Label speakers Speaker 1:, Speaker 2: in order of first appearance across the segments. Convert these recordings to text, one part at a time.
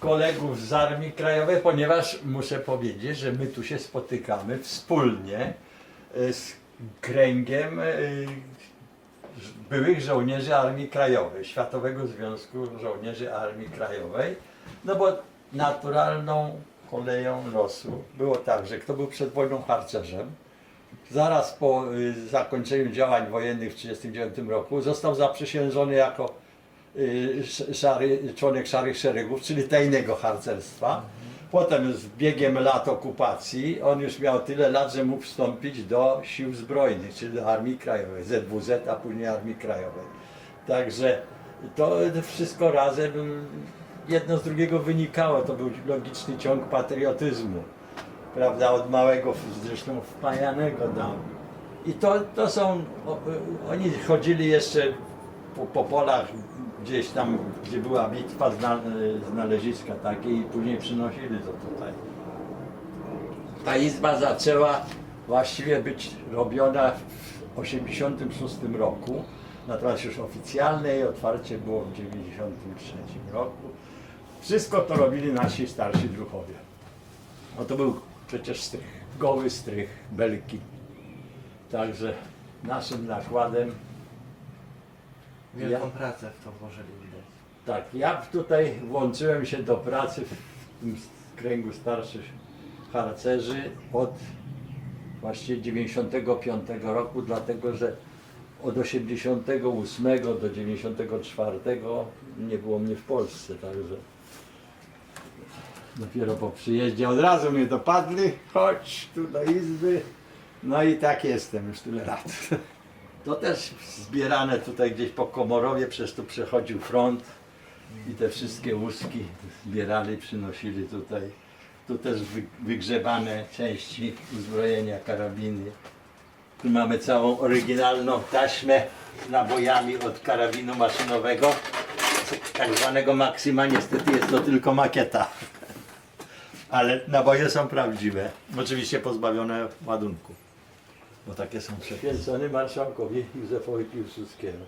Speaker 1: kolegów z Armii Krajowej, ponieważ muszę powiedzieć, że my tu się spotykamy wspólnie e, z kręgiem e, byłych żołnierzy Armii Krajowej, Światowego Związku Żołnierzy Armii Krajowej, no bo naturalną koleją losu było tak, że kto był przed wojną harcerzem, zaraz po y, zakończeniu działań wojennych w 1939 roku został zaprzysiężony jako szary, członek Szarych Szeregów, czyli tajnego harcerstwa. Potem z biegiem lat okupacji on już miał tyle lat, że mógł wstąpić do sił zbrojnych, czyli do Armii Krajowej, ZWZ, a później Armii Krajowej. Także to wszystko razem jedno z drugiego wynikało, to był logiczny ciąg patriotyzmu prawda, od małego zresztą wpajanego tam. I to, to są, oni chodzili jeszcze po, po polach gdzieś tam, gdzie była bitwa, zna, znaleziska takie i później przynosili to tutaj. Ta izba zaczęła właściwie być robiona w 86 roku, natomiast już oficjalne jej otwarcie było w 93 roku. Wszystko to robili nasi starsi druhowie. No to był przecież strych, goły strych, belki. Także naszym nakładem,
Speaker 2: Wielką pracę w to włożyli widać.
Speaker 1: tak, ja tutaj włączyłem się do pracy w tym kręgu starszych harcerzy od właściwie 95 roku, dlatego że od 88 do 94 nie było mnie w Polsce, także dopiero po przyjeździe od razu mnie dopadli, chodź tu do izby, no i tak jestem już tyle lat. To też zbierane tutaj gdzieś po Komorowie, przez tu przechodził front i te wszystkie łuski zbierali, przynosili tutaj. Tu też wy, wygrzebane części uzbrojenia, karabiny. Tu mamy całą oryginalną taśmę nabojami od karabinu maszynowego, tak zwanego Maxima. Niestety jest to tylko makieta. Ale naboje są prawdziwe. Oczywiście pozbawione ładunku. Takie są przepięcone marszałkowi Józefowi Piłsudskiemu.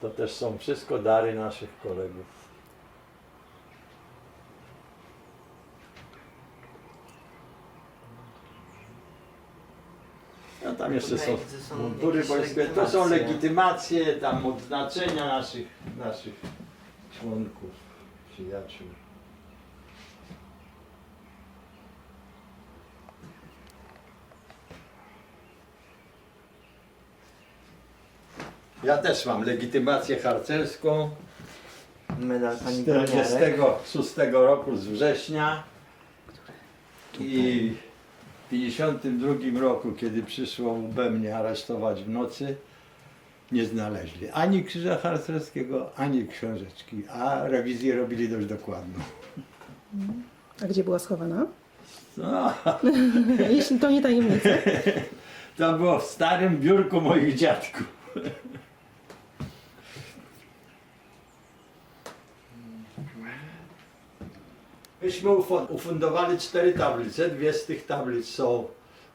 Speaker 1: To też są wszystko dary naszych kolegów. No tam jeszcze są mundury wojskowe. To są
Speaker 2: legitymacje.
Speaker 1: legitymacje, tam odznaczenia naszych, naszych członków, przyjaciół. Ja też mam legitymację harcerską
Speaker 2: Medal
Speaker 1: z
Speaker 2: pani Broniarek.
Speaker 1: 46 roku z września i w 52 roku, kiedy przyszło UB mnie aresztować w nocy, nie znaleźli ani krzyża harcerskiego, ani książeczki, a rewizję robili dość dokładną.
Speaker 3: A gdzie była schowana?
Speaker 1: No,
Speaker 3: Jeśli to nie tajemnica.
Speaker 1: to było w starym biurku moich dziadków. Myśmy ufundowali cztery tablice. Dwie z tych tablic są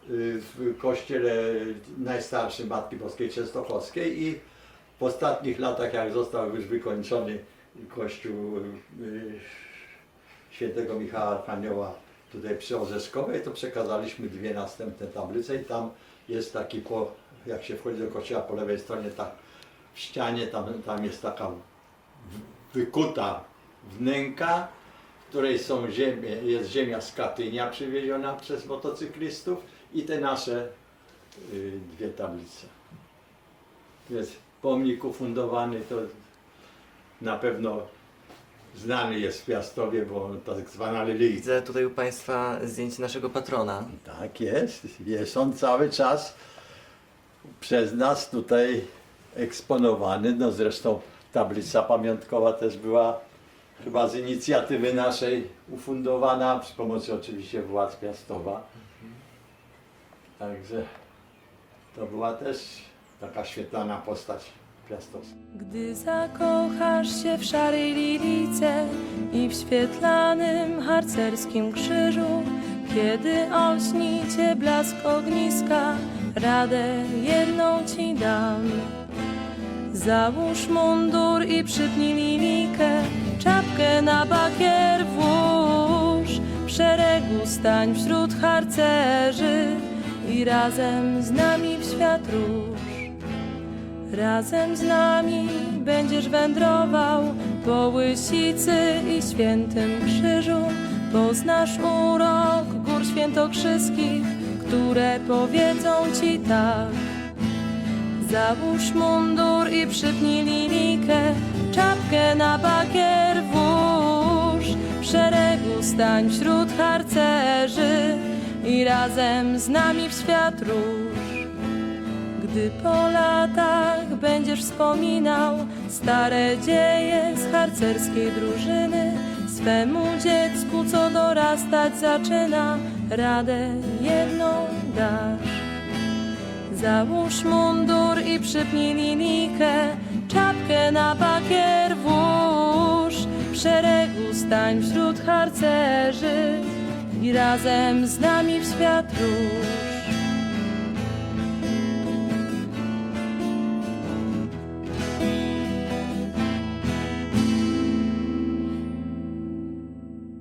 Speaker 1: y, w kościele najstarszym Matki Boskiej Częstochowskiej i w ostatnich latach, jak został już wykończony kościół y, świętego Michała Archanioła tutaj przy Orzeszkowej, to przekazaliśmy dwie następne tablice i tam jest taki, po, jak się wchodzi do kościoła po lewej stronie, tak w ścianie tam, tam jest taka wykuta wnęka, której są ziemie, jest ziemia z Katynia przywieziona przez motocyklistów i te nasze y, dwie tablice. Jest pomnik ufundowany, to na pewno znany jest w Piastowie, bo tak zwana religia.
Speaker 2: Widzę tutaj u Państwa zdjęcie naszego patrona.
Speaker 1: Tak jest, jest on cały czas przez nas tutaj eksponowany. No zresztą tablica pamiątkowa też była chyba z inicjatywy naszej ufundowana, przy pomocy oczywiście władz Piastowa. Także to była też taka świetlana postać piastowska.
Speaker 4: Gdy zakochasz się w szarej lilice i w świetlanym harcerskim krzyżu, kiedy olśni cię blask ogniska, radę jedną ci dam. Załóż mundur i przypnij lilikę, czapkę na bakier włóż, w szeregu stań wśród harcerzy i razem z nami w świat rusz. Razem z nami będziesz wędrował po Łysicy i Świętym Krzyżu. Poznasz urok gór świętokrzyskich, które powiedzą ci tak. Załóż mundur i przypnij linijkę, czapkę na bakier włóż. W szeregu stań wśród harcerzy i razem z nami w świat rusz. Gdy po latach będziesz wspominał stare dzieje z harcerskiej drużyny, swemu dziecku, co dorastać zaczyna, radę jedną dasz. Załóż mundur i przypnij linijkę, czapkę na bakier włóż. W szeregu stań wśród harcerzy i razem z nami w świat rusz.